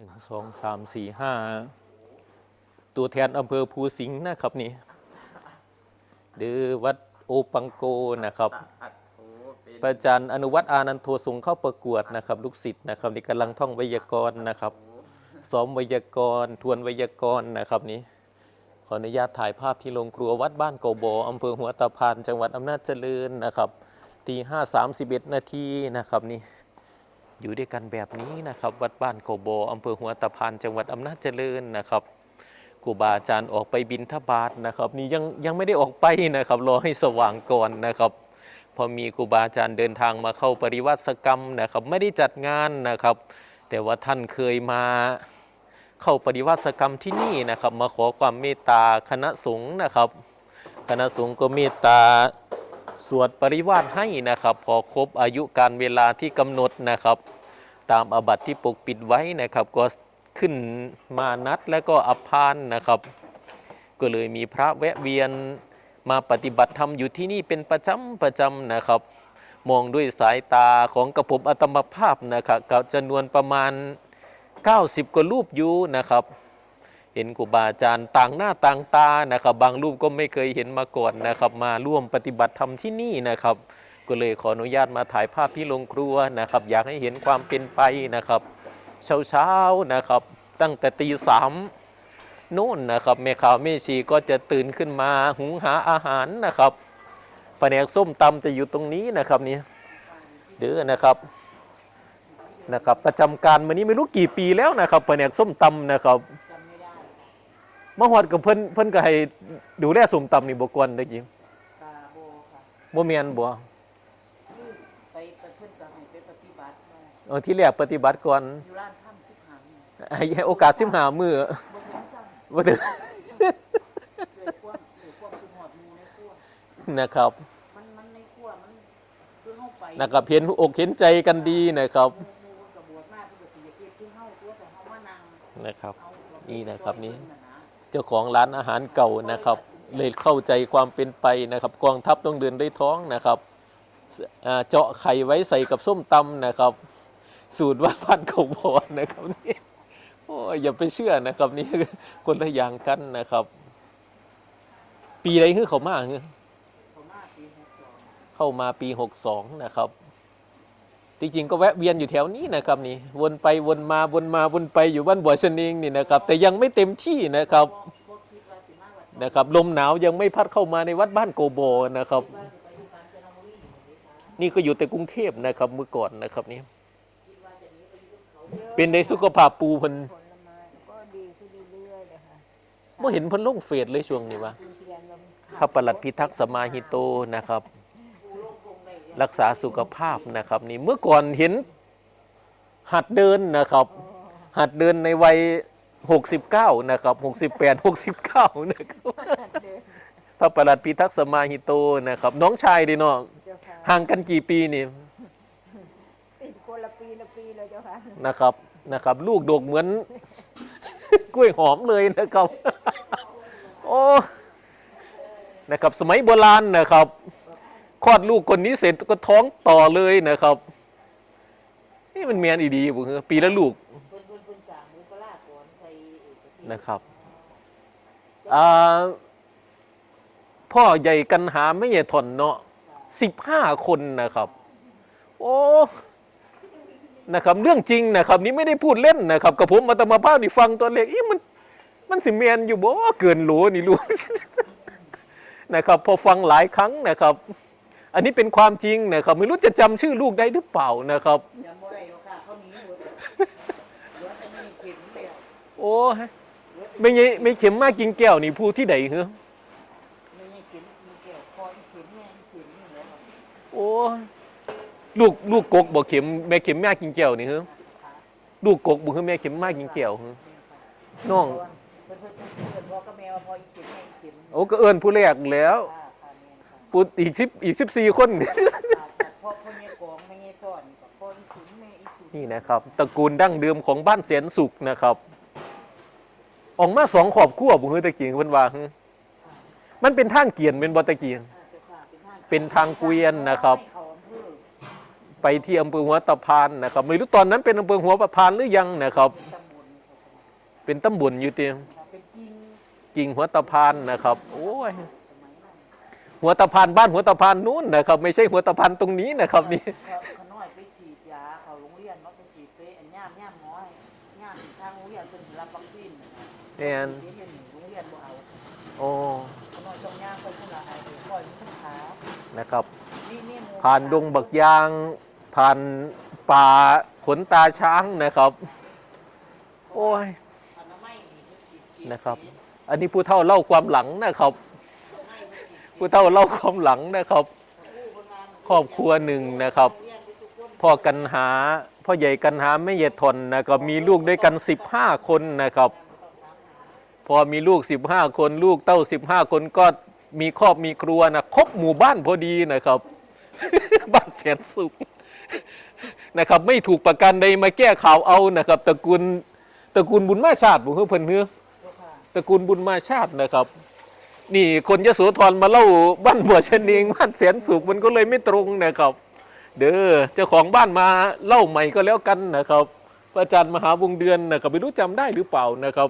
หนึ่งสองสามสี่ห้าตัวแทนอำเภอภูสิงห์นะครับนี่หรือวัดโอปังโกนะครับพระอาจารย์อนุวัตอานันโทส่งเข้าประกวดนะครับ ลูกศิษย์นะครับนี่กำลังท่องไวยากรณ์นะครับซ้อมไวยากรณ์ทวนไวยากรณ์นะครับนี่ขออนุญาตถ่ายภาพที่โรงครัววัดบ้านโกโบอำเภอหัวตะพานจังหวัดอำนาจเจริญนะครับตีห้าสามสิบเอ็ดนาทีนะครับนี่ อยู่ด้วยกันแบบนี้นะครับ วัดบ้านโกโบอำเภอหัวตะพานจังหวัดอำนาจเจริญนะครับครูบาอาจารย์ออกไปบินทบาทนะครับ นี่ยังยังไม่ได้ออกไปนะครับรอให้สว่างก่อนนะครับ พอมีครูบาอาจารย์เดินทางมาเข้าปริวัติกรรมนะครับ ไม่ได้จัดงานนะครับ แต่ว่าท่านเคยมาเข้าปฏิวัติกรรมที่นี่นะครับ มาขอความเมตตาคณะสงฆ์นะครับ คณะสงฆ์ก็เมตตา สวดปริวาสให้นะครับ พอครบอายุการเวลาที่กำหนดนะครับ ตามอาบัติที่ปกปิดไว้นะครับ ก็ขึ้นมานัดและก็อภานนะครับ ก็เลยมีพระแวะเวียนมาปฏิบัติธรรมอยู่ที่นี่เป็นประจำประจำนะครับ มองด้วยสายตาของกระผมอัตมภาพนะครับกับจำนวนประมาณ 90 กว่ารูปอยู่นะครับ เห็นครูบาอาจารย์ต่างหน้าต่างตานะครับ บางรูปก็ไม่เคยเห็นมาก่อนนะครับ มาร่วมปฏิบัติธรรมที่นี่นะครับ ก็เลยขออนุญาตมาถ่ายภาพที่โรงครัวนะครับ อยากให้เห็นความเป็นไปนะครับเช้าๆนะครับ ตั้งแต่ตีสามโน่นนะครับแม่ข่าวแม่ชีก็จะตื่นขึ้นมาหุงหาอาหารนะครับแผนกส้มตำจะอยู่ตรงนี้นะครับนี่เด้อนะครับนะครับ ประจำการมานี้ไม่รู้กี่ปีแล้วนะครับแผนกส้มตำนะครับ มาหอดกับเพิ่นเพิ่นก็ให้ดูแลสมตำนี่บ่กวนได้ยิงกาโบค่ะบ่แม่นบ่คือไปไปเพื่อนจะให้ไปปฏิบัติมาเอาที่แรกปฏิบัติก่อนอยู่ร้านถ้ำสิบหางเนี่ยให้โอกาส15มื้อบ่ถึงซ้ำบ่ถึงเลยกว้างเลยกว้างคือหอดหมูในครัวนะครับมันมันในครัวมันคือเข้าไปนะครับเห็นอกเห็นใจกันดีนะครับ หมูมันกระบวดมากคือแบบอยากเก็บคือเข้าตัวแต่เขามานั่งนะครับ เอาเอานี่นะครับนี่ซอยเพิ่ะะ เจ้าของร้านอาหารเก่านะครับ เลยเข้าใจความเป็นไปนะครับ กองทัพต้องเดินด้วยท้องนะครับเจาะไข่ไว้ใส่กับส้มตำนะครับ สูตรว่าพันเขาบอนะครับนี่โอ้ยอย่าไปเชื่อนะครับนี่คนละอย่างกันนะครับ ปีใดคือเขามาคือเขามาปีหกสองเข้ามาปี62นะครับ จริงๆก็แวะเวียนอยู่แถวนี้นะครับนี่วนไปวนมาวนมาวนไปอยู่บ้านบัวชนิงนี่นะครับ แต่ยังไม่เต็มที่นะครับนะครับลมหนาวยังไม่พัดเข้ามาในวัดบ้านโกโบนะครับ นี่ก็อยู่แต่กรุงเทพนะครับเมื่อก่อนนะครับนี่เป็นในสุขภาพปูพิ่นผลไม้ก็ดีขึ้นเรื่อเห็นพิ่นลงเฟซเลยช่วงนี้วะพระประหลัดพิทักษ์สมาหิโตนะครับ รักษาสุขภาพนะครับนี่เมื่อก่อนเห็นหัดเดินนะครับ หัดเดินในวัย 69 นะครับ 68 69 นะครับพระประหลัดพิทักษ์สมาหิโตนะครับ น้องชายดิเนาะเจ้าค่ะห่างกันกี่ปีนี่ติดคนละปีละปีเลยเจ้าค่ะนะครับนะครับ ลูกดกเหมือน กล้วยหอมเลยนะครับ โอ้นะครับสมัยโบราณนะครับ คลอดลูกคนนี้เสร็จก็ท้องต่อเลยนะครับ นี่มันเมียนอีดีบุคือปีละลูกนะครับพ่อใหญ่กันหาไม่ใหญ่ถอนเนาะสิบห้าคนนะครับ โอ้นะครับ เรื่องจริงนะครับ นี่ไม่ได้พูดเล่นนะครับกับผมมาตมาภาพนี่ฟังตอนเล็กอีมัน มันสิเมียนอยู่บ่เกินหลนี่รู้นะครับ พอฟังหลายครั้งนะครับ อันนี้เป็นความจริงนะครับไม่รู้จะจำชื่อลูกได้หรือเปล่านะครับยังบ่ได้หรอกค่ะเขาหนีหมดเหลือแต่มีเข็มเดียวโอ้ยไม่ใช่ไม่เข็มมากกินแก้วนี่ผู้ที่ใดเหรอไม่ใช่เข็มมีเกี่ยวคออีเข็มแม่อีเข็มนี่แหละครับโอ้ยลูกลูกกกบอกเข็มแม่เข็มมากกินแก้วนี่เหรอลูกกกบอกคือแม่เข็มมากกินแก้วเหรอน้องเพิ่นเพิ่นเพิ่นเพิ่นพ่อกับแม่ว่าพ่ออีเข็มแม่อีเข็มโอ้ก็เอิญผู้แรกแล้ว ค่ะค่ะแม่ค่ะปุอีกสิบอีกสิบสี่คนค่ะพ่อพ่อเนี่ยกองแม่เนี่ยซ่อนกับพ่ออีสุนแม่อีสุนนี่นะครับตระกูลดั้งเดิมของบ้านแสนสุขนะครับ ออกมาสองขอบขั้วบุคือตะกี้เพิ่นว่าหึมันเป็นทางเกียนเป็นบอตะกี้อ่าเจ้าค่ะเป็นทางเป็นทางเกวียนนะครับ ให้เขาอำเภอไปที่อำเภอหัวตะพานนะครับ ไม่รู้ตอนนั้นเป็นอำเภอหัวตะพานหรือยังนะครับ ตำบลเป็นตำบลอยู่เตียงค่ะเป็นกิ่งกิ่งหัวตะพานนะครับ โอ้ยสมัยนั้น หัวตะพานบ้านหัวตะพานนู้นนะครับ ไม่ใช่หัวตะพานตรงนี้นะครับนี่เขาเขาน้อยไปฉีดยาเขาโรงเรียนเนาะไปฉีดไปอันย่ามย่ามหมอให้ย่ามทางโรงเรียนเป็นรับวัคซีนแม่นเรียนอยู่โรงเรียนบ่เอาโอ้เขาน้อยต้องย่างไปพุ่นละไอ้ปล่อยมันขึ้นขานะครับนี่นี่หมู่ผ่านดงบักยาง ผ่านป่าขนตาช้างนะครับ โอ้ยอนามัยนี่เขาฉีดเกียนะครับ อันนี้ผู้เฒ่าเล่าความหลังนะครับ ผู้เฒ่าเล่าความหลังนะครับ ครอบครัวหนึ่งนะครับพ่อกันหาพ่อใหญ่กันหาไม่ใหญ่ทนนะครับมีลูกด้วยกัน 15 คนนะครับ พอมีลูก 15 คน ลูกเต้า 15 คนก็มีครอบมีครัวนะครบหมู่บ้านพอดีนะครับ บ้านแสนสุขนะครับ ไม่ถูกประกันใดมาแก้ข่าวเอานะครับตระกูลตระกูลบุญมาชาติบุญเฮือเพิ่นเฮือเจ้าค่ะตระกูลบุญมาชาตินะครับ นี่คนยโสธรมาเล่าบ้านบัวชะเนงบ้านแสนสุขมันก็เลยไม่ตรงนะครับ เด้อเจ้าของบ้านมาเล่าใหม่ก็แล้วกันนะครับ พระอาจารย์มหาวงเดือนนะครับไม่รู้จำได้หรือเปล่านะครับ